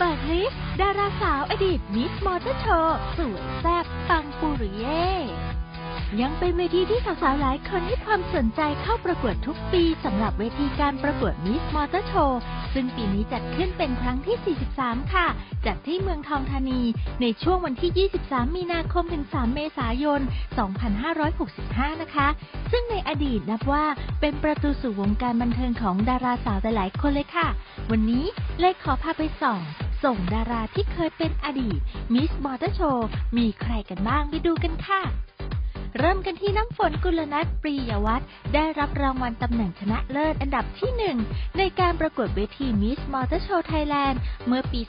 สดาราสาวอดีตมิสมอเตอร์โชว์สวยแซ่บปังปุริเย่ยังเป็นเวทีที่สาวๆหลายคนให้ความสนใจเข้าประกวดทุกปีสำหรับเวทีการประกวดมิสมอเตอร์โชว์ซึ่งปีนี้จัดขึ้นเป็นครั้งที่ 43 ค่ะ จัดที่เมืองทองธานี ในช่วงวันที่ 23 มีนาคมถึง 3 เมษายน 2565 นะคะ ซึ่งในอดีตนับว่าเป็นประตูสู่วงการบันเทิงของดาราสาวหลายๆคนเลยค่ะ วันนี้เลยขอพาไปส่อง ส่งดาราที่เคยเป็นอดีต มิสมอเตอร์โชว์มีใครกันบ้างไปดูกันค่ะ เริ่มกันที่น้ำฝนกุลนัทปรียวัฒน์ได้รับรางวัลตำแหน่งชนะเลิศอันดับที่หนึ่งในการประกวดเวทีมิสมอเตอร์โชว์ไทยแลนด์เมื่อปี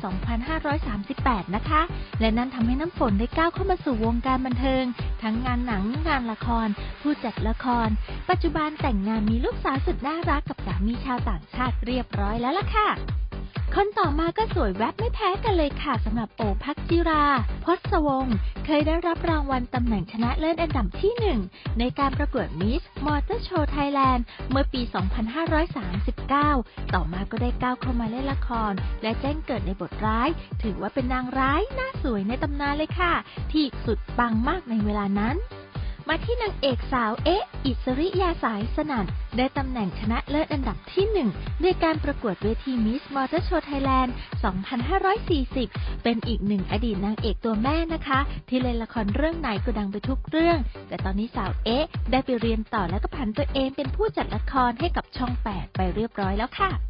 2538 นะคะ และนั่นทำให้น้ำฝนได้ก้าวเข้ามาสู่วงการบันเทิง ทั้งงานหนังงานละคร ผู้จัดละคร ปัจจุบันแต่งงานมีลูกสาวสุดน่ารักกับสามีชาวต่างชาติเรียบร้อยแล้วล่ะค่ะ คนต่อมาก็สวยแวบไม่แพ้กันเลยค่ะสำหรับโอภักจิราพศวงศ์เคยได้รับรางวัลตำแหน่งชนะเลิศอันดับที่หนึ่งในการประกวดมิสมอเตอร์โชว์ไทยแลนด์เมื่อปี 2539 ต่อมาก็ได้ก้าวเข้ามาเล่นละคร และแจ้งเกิดในบทร้าย ถือว่าเป็นนางร้ายหน้าสวยในตำนานเลยค่ะ ที่สุดปังมากในเวลานั้น มาที่นางเอกสาวเอ๊ะ อิสริยาสายสนั่น ได้ตำแหน่งชนะเลิศอันดับที่หนึ่งในการประกวดเวทีมิสมอเตอร์โชว์ไทยแลนด์ 2540 เป็นอีกหนึ่งอดีตนางเอกตัวแม่นะคะ ที่เล่นละครเรื่องไหนก็ดังไปทุกเรื่อง แต่ตอนนี้สาวเอ๊ะ ได้ไปเรียนต่อแล้วก็ผันตัวเองเป็นผู้จัดละครให้กับช่อง 8 ไปเรียบร้อยแล้วค่ะ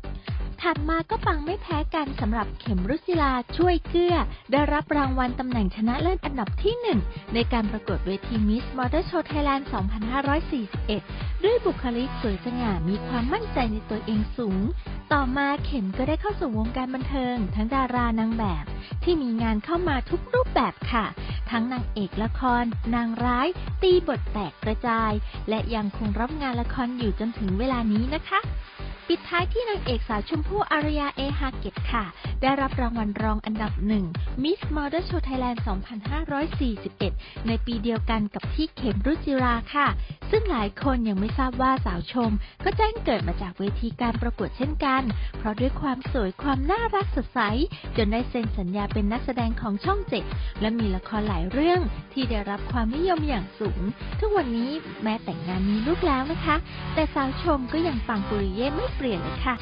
ถัดมาก็ปังไม่แพ้กันสำหรับเข็มรุศิลาช่วยเกื้อ ได้รับรางวัลตำแหน่งชนะเลิศอันดับที่หนึ่งในการประกวดเวทีมิสมอเตอร์โชว์ไทยแลนด์ 2541 ด้วยบุคลิกสวยสง่ามีความมั่นใจในตัวเองสูง ต่อมาเข็มก็ได้เข้าสู่วงการบันเทิง ทั้งดารานางแบบ ที่มีงานเข้ามาทุกรูปแบบค่ะ ทั้งนางเอกละคร นางร้าย ตีบทแตกกระจาย และยังคงรับงานละครอยู่จนถึงเวลานี้นะคะ ปิดท้ายที่นางเอกสาวชมพู่อารยาเอฮาเกตค่ะ ได้รับรางวัลรองอันดับหนึ่ง Miss Model Show Thailand 2541 ในปีเดียวกันกับที่เข็มรุจิราค่ะ ซึ่งหลายคนยังไม่ทราบว่าสาวชม ก็แจ้งเกิดมาจากเวทีการประกวดเช่นกัน เพราะด้วยความสวยความน่ารักสดใส จนได้เซ็นสัญญาเป็นนักแสดงของช่องเจ็ดและมีละครหลายเรื่องที่ได้รับความนิยมอย่างสูง ทุกวันนี้แม้แต่งงานมีลูกแล้วนะคะ แต่สาวชมก็ยังปังปุริเย่ไม่เป没看。